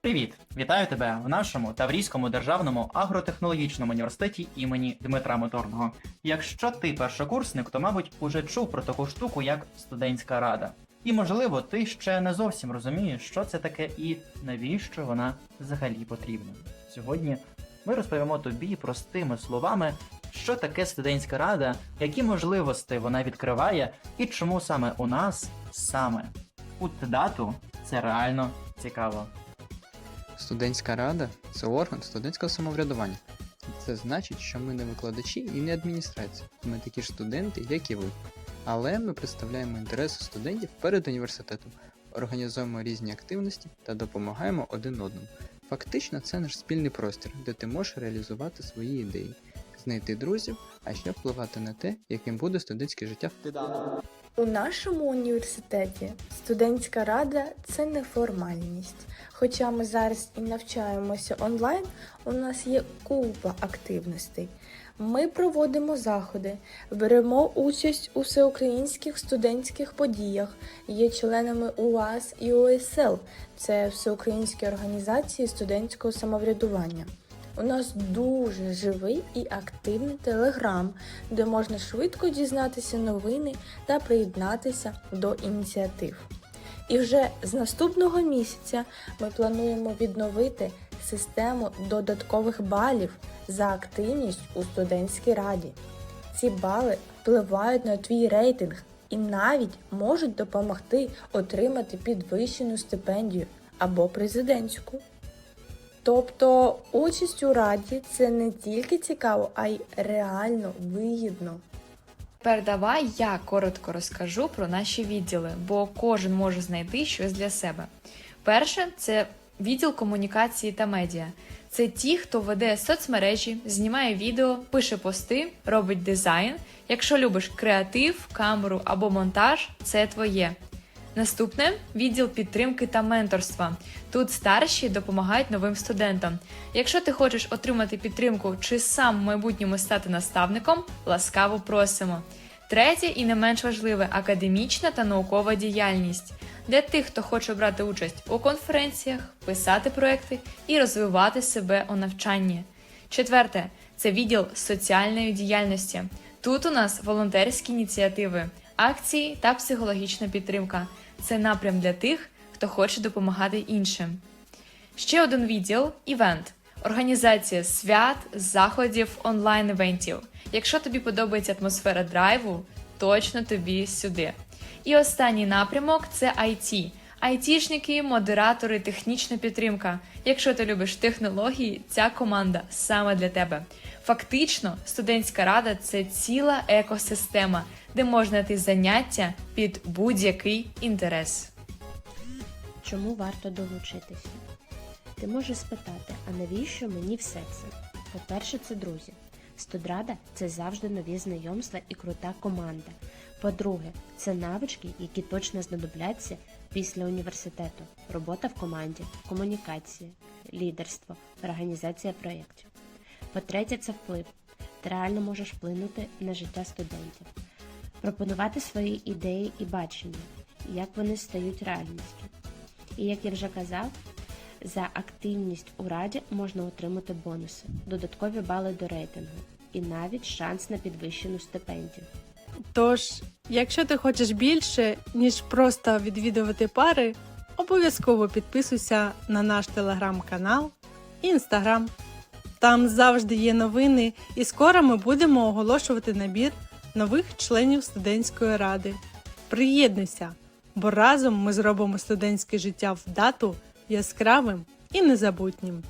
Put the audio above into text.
Привіт! Вітаю тебе в нашому Таврійському державному агротехнологічному університеті імені Дмитра Моторного. Якщо ти першокурсник, то мабуть уже чув про таку штуку, як студентська рада. І можливо, ти ще не зовсім розумієш, що це таке і навіщо вона взагалі потрібна. Сьогодні ми розповімо тобі простими словами, що таке студентська рада, які можливості вона відкриває, і чому саме у нас саме у дату це реально цікаво. Студентська рада це орган студентського самоврядування. Це значить, що ми не викладачі і не адміністрація. Ми такі ж студенти, як і ви. Але ми представляємо інтереси студентів перед університетом, організуємо різні активності та допомагаємо один одному. Фактично, це наш спільний простір, де ти можеш реалізувати свої ідеї, знайти друзів, а ще впливати на те, яким буде студентське життя У нашому університеті студентська рада це не формальність. Хоча ми зараз і навчаємося онлайн, у нас є купа активностей. Ми проводимо заходи, беремо участь у всеукраїнських студентських подіях, є членами УАС і ОСЛ це всеукраїнські організації студентського самоврядування. У нас дуже живий і активний телеграм, де можна швидко дізнатися новини та приєднатися до ініціатив. І вже з наступного місяця ми плануємо відновити систему додаткових балів за активність у студентській раді. Ці бали впливають на твій рейтинг і навіть можуть допомогти отримати підвищену стипендію або президентську. Тобто участь у раді це не тільки цікаво, а й реально вигідно. Тепер давай я коротко розкажу про наші відділи, бо кожен може знайти щось для себе. Перше це відділ комунікації та медіа. Це ті, хто веде соцмережі, знімає відео, пише пости, робить дизайн. Якщо любиш креатив, камеру або монтаж, це твоє. Наступне відділ підтримки та менторства. Тут старші допомагають новим студентам. Якщо ти хочеш отримати підтримку чи сам в майбутньому стати наставником, ласкаво просимо. Третє і не менш важливе академічна та наукова діяльність для тих, хто хоче брати участь у конференціях, писати проекти і розвивати себе у навчанні. Четверте це відділ соціальної діяльності. Тут у нас волонтерські ініціативи, акції та психологічна підтримка. Це напрям для тих, хто хоче допомагати іншим. Ще один відділ івент. Організація свят, заходів, онлайн-івентів. Якщо тобі подобається атмосфера драйву, точно тобі сюди. І останній напрямок це IT. Айтішники, модератори, технічна підтримка. Якщо ти любиш технології, ця команда саме для тебе. Фактично, студентська рада це ціла екосистема, де можна знайти заняття під будь-який інтерес. Чому варто долучитися? Ти можеш спитати, а навіщо мені все це? По-перше, це друзі. Студрада це завжди нові знайомства і крута команда. По-друге, це навички, які точно знадобляться після університету, робота в команді, комунікація, лідерство, організація проєктів. По-третє, це вплив. Ти реально можеш вплинути на життя студентів, пропонувати свої ідеї і бачення, як вони стають реальністю. І як я вже казав, за активність у раді можна отримати бонуси, додаткові бали до рейтингу і навіть шанс на підвищену стипендію. Тож, якщо ти хочеш більше, ніж просто відвідувати пари, обов'язково підписуйся на наш телеграм-канал і інстаграм. Там завжди є новини, і скоро ми будемо оголошувати набір нових членів студентської ради. Приєднуйся, бо разом ми зробимо студентське життя в дату яскравим і незабутнім.